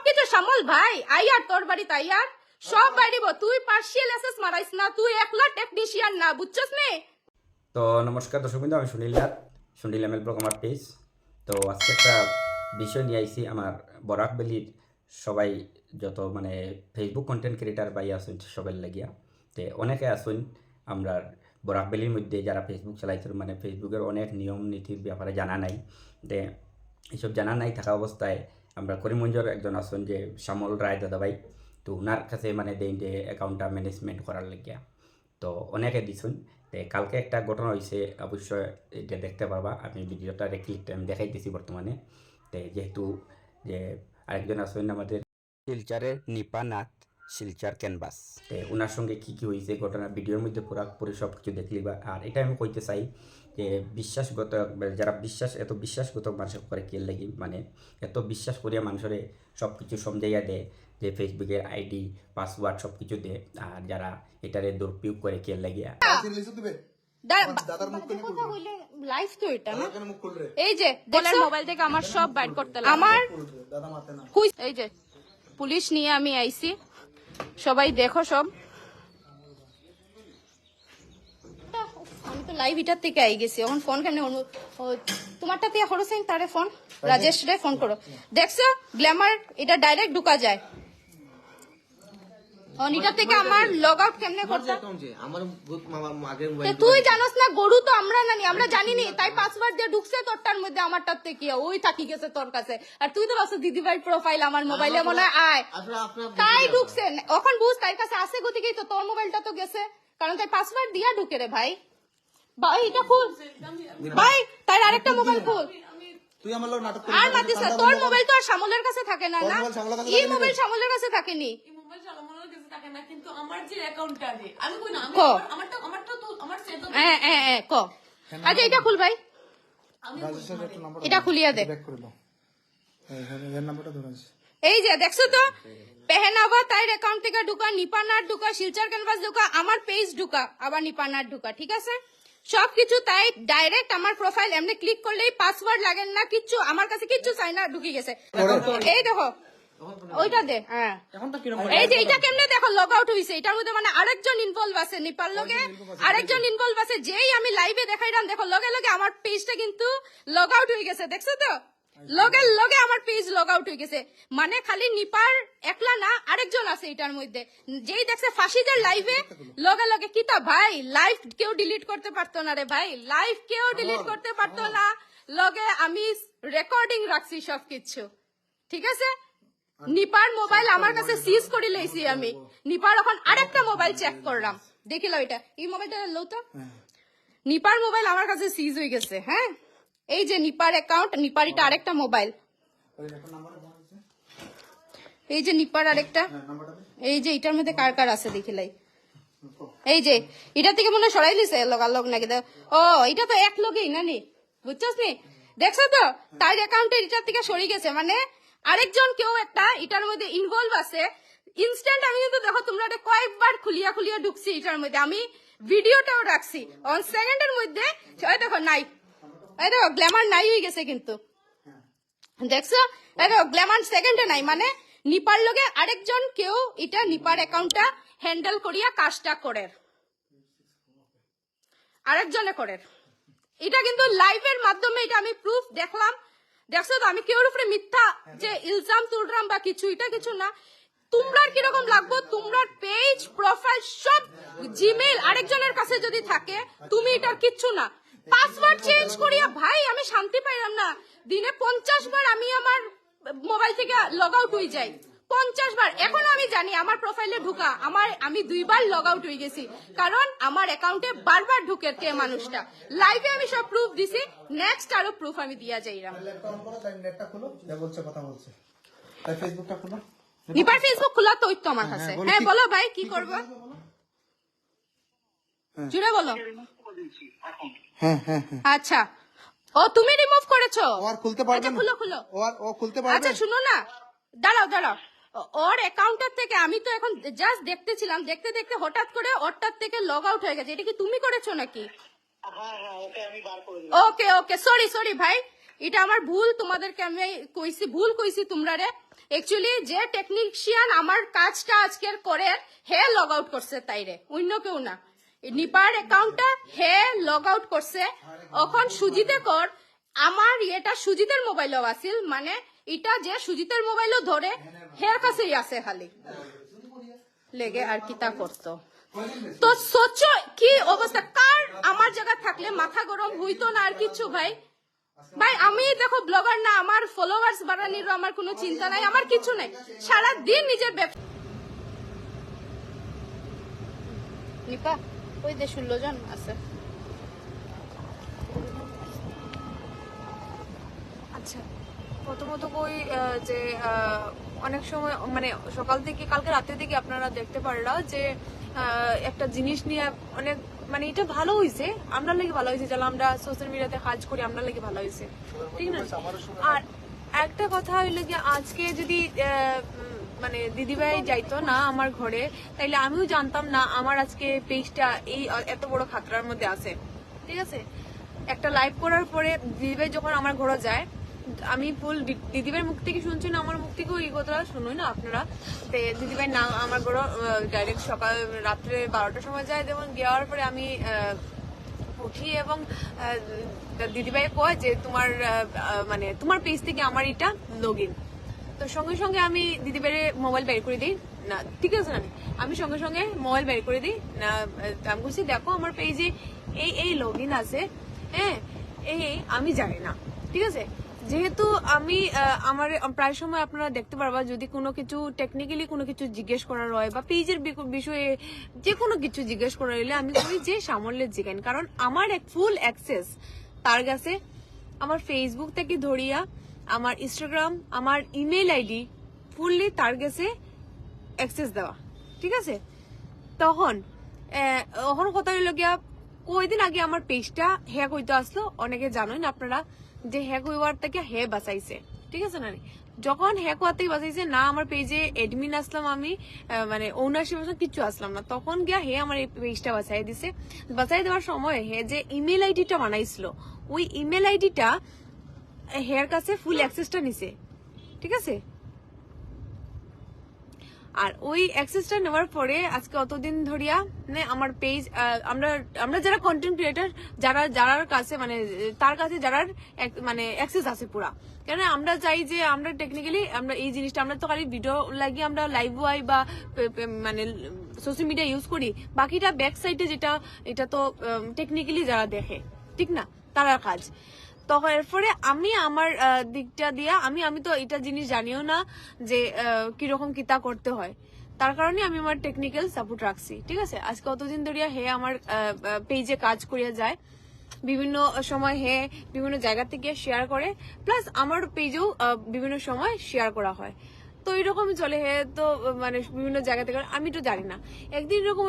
সবকিছু সামল ভাই আইয়ার তোর বাড়ি তাইয়ার সব বাইরিব তুই পার্সিয়াল এসএস মারাইস না, তুই একলা টেকনিশিয়ান না, বুঝছস নে? তো নমস্কার দর্শক বিন্দু, আমি Sunil Nath Sunil M L blog আমার পেজ তো আজকে একটা বিষয় নিয়ে আইছি, আমার বরাক বেলির সবাই যত মানে ফেসবুক কন্টেন্ট ক্রিয়েটার বাই আসুন সবের লাগিয়া, তে অনেকে আসুন আমরা বরাক বেলির মধ্যে যারা ফেসবুক চালাইছিল মানে ফেসবুকের অনেক নিয়ম নীতির ব্যাপারে জানা নাই, তে এইসব জানা নাই থাকা অবস্থায় আমরা করিমগঞ্জের একজন আসুন যে শ্যামল রায় দাদাভাই, তো ওনার কাছে মানে দেন যে অ্যাকাউন্টটা ম্যানেজমেন্ট করার লাগিয়া। তো অনেকে দিছুন, তে কালকে একটা ঘটনা হয়েছে অবশ্যই এটা দেখতে পারবা। আমি ভিডিওটা ক্লিক আমি দেখাইতেছি বর্তমানে। তে যেহেতু যে আরেকজন আছেন আমাদের শিলচারের নিপা নাথ, শিলচার ক্যানভাস। তে ওনার সঙ্গে কি কি হয়েছে ঘটনা, ভিডিওর মধ্যে পুরোপুরি সব কিছু দেখলিবা। আর এটা আমি কইতে চাই যে বিশ্বাসগত যারা বিশ্বাস এত বিশ্বাসগত মানুষ করে কে লাগি মানে এত বিশ্বাস করিয়া মানুষের সব কিছু সমঝাইয়া দেয় যে ফেসবুকের আইডি পাসওয়ার্ড সব কিছু দেয় আর যারা এটারে দুরুপয়োগ করে কে লাগিয়া লাইফ তো এটা না? এই যে বলার মোবাইল থেকে আমার সব করতে। আমার এই যে পুলিশ নিয়ে আমি আইছি। সবাই দেখো সব। তো লাইভ এটার থেকে আই গেছি। এখন ফোন কেন তোমারটা দিয়ে তারে ফোন রাজেশ রে ফোন করো। দেখছ গ্ল্যামার এটা ডাইরেক্ট ঢুকা যায়। এখন থেকে আমার লগ আউট কেমনে করতে আমার ভূত মামা আগের তো মোবাইল তুই জানোস না গরু তো আমরা জানি আমরা জানিনি তাই পাসওয়ার্ড দিয়ে ঢুকছে তোরটার মধ্যে আমারটার থেকে। ওই থাকি গেছে তোর কাছে। আর তুই তো ভাবছ দিদিভাই প্রোফাইল আমার মোবাইলে মনে হয় আয়। তাই ঢুকছে। এখন বুঝ তাই কাছে আছে গতিকেই তো তোর মোবাইলটা তো গেছে। কারণ তাই পাসওয়ার্ড দিয়া ঢুকে রে ভাই। ভাই এটা খুল। ভাই তাই আরেকটা মোবাইল খুল। তুই আমার নাটক আর মাতিস না তোর মোবাইল তো আর শ্যামলের কাছে থাকে না না? মোবাইল শ্যামলের কাছে এই মোবাইল শ্যামলের কাছে থাকেনি। এই মোবাইল চালানোর কাছে থাকে না কিন্তু আমার যে অ্যাকাউন্টটা আছে আমি কই না আমি ক? আমার- আমারটা আমারটা তো আমার সে হ্যাঁ হ্যাঁ হ্যাঁ ক? আচ্ছা এটা খুল ভাই। এটা খুলিয়া দে। নাম্বারটা ধরে আছে এই যে দেখছ তো? পেহেনাবা তাইর অ্যাকাউন্ট থেকে ঢুকা নিপানার ঢুকা শিলচার ক্যানভাস ঢুকা আমার পেজ ঢুকা আবার নিপানার ঢুকা ঠিক আছে? সবকিছু তাই ডাইরেক্ট আমার প্রোফাইল এমনি ক্লিক করলেই পাসওয়ার্ড লাগে না, কিচ্ছু, আমার কাছে কিচ্ছু চাই না ঢুকে গেছে। এই দেখো হ্যাঁ। এই যে এটা কেমনে দেখো লগ আউট এটার মধ্যে মানে আছে নেপাল ইনভলভ আছে, যেই আমি লাইভে দেখো, লগে লগে আমার পেজটা কিন্তু লগ আউট হয়ে গেছে, দেখছ তো? লগে লগে আমার পেজ লগ আউট হয়ে গেছে। মানে খালি নিপার একলা না আরেকজন আছে এটার মধ্যে। যেই দেখছে ফাঁসিদের লাইভে লগে লগে কিতা ভাই লাইভ কেউ ডিলিট করতে পারতো না রে ভাই। লাইভ কেউ ডিলিট করতে পারতো না। লগে আমি রেকর্ডিং রাখছি সবকিছু। ঠিক আছে? নিপার মোবাইল আমার কাছে সিজ করে লইছি আমি। নিপার এখন আরেকটা মোবাইল চেক করলাম। দেখিলাম এটা। এই মোবাইলটা লো তো? নিপার মোবাইল আমার কাছে সিজ হয়ে গেছে হ্যাঁ? এই যে নিপার অ্যাকাউন্ট নিপার এটা আরেকটা মোবাইল এই যে নিপার আরেকটা। হ্যাঁ এই যে এটার মধ্যে কার কার আছে দেখিলাই এই যে এটা থেকে মনে সরাই লিছে লগালগ নাকি ও এটা তো এক লগেই না নি বুঝছস নি? দেখছ তো? তার অ্যাকাউন্টে এটার থেকে সরে গেছে। মানে আরেকজন কেউ একটা এটার মধ্যে ইনভলভ আছে। ইনস্ট্যান্ট আমি কিন্তু দেখো তোমরা এটা কয়েকবার খুলিয়া খুলিয়া ঢুকছি এটার মধ্যে। আমি ভিডিওটাও রাখছি। অন সেকেন্ডের মধ্যে দেখো নাই। দেখো গ্ল্যামার নাই হয়ে গেছে কিন্তু। দেখছ? দেখো গ্ল্যামার সেকেন্ডে নাই মানে নিপার লগে আরেকজন কেউ এটা নিপার অ্যাকাউন্টটা হ্যান্ডেল করিয়া কাজটা করে আরেকজনে করে এটা কিন্তু লাইভের মাধ্যমে এটা আমি প্রুফ দেখলাম। দেখছ তো, আমি কেউর উপরে মিথ্যা যে ইলজাম, তুলরাম বা কিছু, এটা কিছু না। তোমরা কীরকম লাগবো? তোমরা পেজ প্রোফাইল সব জিমেল আরেকজনের কাছে যদি থাকে, তুমি এটার কিচ্ছু না। পাসওয়ার্ড চেঞ্জ করিয়া ভাই আমি শান্তি পাইলাম না। দিনে পঞ্চাশ বার আমি আমার মোবাইল থেকে লগ আউট হয়ে যাই। পঞ্চাশ বার। এখন আমি জানি আমার প্রোফাইলে ঢুকা। আমার আমি দুইবার লগ আউট হয়ে গেছি। কারণ আমার অ্যাকাউন্টে বারবার ঢুকে কে মানুষটা। লাইভে আমি সব প্রুফ দিছি। নেক্সট আরও প্রুফ আমি দিয়া যাইরাম। ল্যাপটপ অন করো নেটটা খোলো। যা বলছে কথা বলছে। তাই ফেসবুকটা খোলো। নিপার ফেসবুক খোলা তো ওই তো আমার কাছে। হ্যাঁ বলো ভাই কি করব? জুড়ে বলো। হ্যাঁ হ্যাঁ হ্যাঁ। আচ্ছা। ও তুমি রিমুভ করেছ। ও আর খুলতে পারবে আচ্ছা না। খুলো খুলো। ও আর ও খুলতে পারবে? আচ্ছা শুনো না। দাঁড়াও দাঁড়াও। ওর অ্যাকাউন্টের থেকে আমি তো এখন জাস্ট দেখতেছিলাম। দেখতে দেখতে হঠাৎ করে ওরটার থেকে লগ আউট হয়ে গেছে। এটা কি তুমি করেছ নাকি? ওকে ওকে সরি সরি ভাই। এটা আমার ভুল। তোমাদেরকে আমি কইছি ভুল কইছি তোমরা রে। একচুয়ালি যে টেকনিশিয়ান আমার কাজটা আজকের করে হে লগ আউট করছে তাইরে। অন্য কেউ না। নিপার অ্যাকাউন্টটা হে লগ আউট করছে। এখন সুজিতে কর, আমার এটা সুজিতের মোবাইলও আছিল মানে এটা যে সুজিতের মোবাইলও ধরে, হের কাছেই আছে খালি। লেগে আর কিতা করতো। তো সোচ কি অবস্থা? কার আমার জায়গা থাকলে মাথা গরম হইতো না আর কিছু ভাই? ভাই, আমি দেখো ব্লগার না, আমার ফলোয়ার্স বাড়ানির আমার কোনো চিন্তা নাই, আমার কিছু নাই। সারা দিন নিজের ব্যবসা নিপা ওই যে ষোলো জন আছে। আচ্ছা প্রথমত কই যে অনেক সময় মানে সকাল থেকে কালকে রাতে থেকে আপনারা দেখতে পারলা যে আহ, একটা জিনিস নিয়ে অনেক মানে এটা ভালো হয়েছে আমরা লাগে ভালো হয়েছে যারা আমরা সোশ্যাল মিডিয়াতে কাজ করি আমরা লাগে ভালো হয়েছে ঠিক না? আর একটা কথা হইল যে আজকে যদি আহ, মানে দিদিভাই যাইতো না আমার ঘরে, তাইলে আমিও জানতাম না আমার আজকে পেজটা এই, এত বড় খাতরার মধ্যে আছে। ঠিক আছে? একটা লাইভ করার পরে দিদিভাই যখন আমার ঘরে যায়, আমি ফুল দিদিভাইয়ের মুখ থেকে শুনছি না, আমার মুখ থেকেও এই কথাটা শুনোই না আপনারা। দিদিভাই না, আমার ঘরে ডাইরেক্ট সকাল রাত্রে বারোটার সময় যায় যেমন যাওয়ার পরে আমি উঠি এবং দিদিভাই কয় যে তোমার মানে তোমার পেজ থেকে আমার এটা লগ তো সঙ্গে সঙ্গে আমি দিদিভাইয়ের মোবাইল বের করে দিই। না, ঠিক আছে না আমি সঙ্গে সঙ্গে মোবাইল বের করে দিই। না আমি বলছি, দেখো, আমার পেজে এই এই লগ ইন আছে। হ্যাঁ এই আমি জানি না। ঠিক আছে? যেহেতু আমি আমার প্রায় সময় আপনারা দেখতে পারবা, যদি কোনো কিছু টেকনিক্যালি কোনো কিছু জিজ্ঞেস করার হয় বা পেজের বিষয়ে যে কোনো কিছু জিজ্ঞেস করার হলে আমি করি যে সামল্যের জিজ্ঞান কারণ আমার এক ফুল অ্যাক্সেস তার কাছে আমার ফেসবুক থেকে ধরিয়া আমার ইনস্টাগ্রাম আমার ইমেল আইডি ফুললি তার কাছে অ্যাক্সেস দেওয়া। ঠিক আছে? তখন তখন কথা হইল গিয়া, কয়দিন আগে আমার পেজটা হ্যাক হইতে আসলো, অনেকে জানোই না আপনারা, যে হ্যাক হইবার থেকে হে বাঁচাইছে। ঠিক আছে না যখন হ্যাক হওয়ার থেকে বাঁচাইছে, না আমার পেজে এডমিন আসলাম আমি মানে ওনারশিপ আসলাম, কিছু আসলাম না। তখন গিয়া হে আমার এই পেজটা বাঁচাই দিছে। বাঁচাই দেওয়ার সময় হে যে ইমেল আইডিটা বানাইছিল, ওই ইমেল আইডিটা হেয়ার কাছে ফুল অ্যাক্সেসটা নিছে, ঠিক আছে? আর ওই অ্যাক্সেসটা নেওয়ার পরে আজকে অতদিন ধরিয়া মানে আমার পেজ আমরা আমরা যারা কন্টেন্ট ক্রিয়েটার যারা, যারার কাছে মানে তার কাছে যারার মানে অ্যাক্সেস আছে পুরা। কেন আমরা চাই যে আমরা টেকনিক্যালি আমরা এই জিনিসটা, আমরা তো খালি ভিডিও লাগিয়ে আমরা লাইভ ওয়াই বা মানে সোশ্যাল মিডিয়া ইউজ করি। বাকিটা ব্যাক সাইডে যেটা, এটা তো টেকনিক্যালি যারা দেখে, ঠিক না? তারার কাজ। তখন এরপরে আমি আমার দিকটা দিয়া, আমি আমি তো এটা জিনিস জানিও না যে কীরকম কিতা করতে হয়। তার কারণে আমি আমার টেকনিক্যাল সাপোর্ট রাখছি, ঠিক আছে? আজকে অতদিন ধরিয়া হে আমার পেজে কাজ করিয়া যায়। বিভিন্ন সময় হে বিভিন্ন জায়গা থেকে শেয়ার করে প্লাস আমার পেজেও বিভিন্ন সময় শেয়ার করা হয়। তো এরকম চলে হে, তো মানে বিভিন্ন জায়গা থেকে, আমি তো জানি না। একদিন এরকম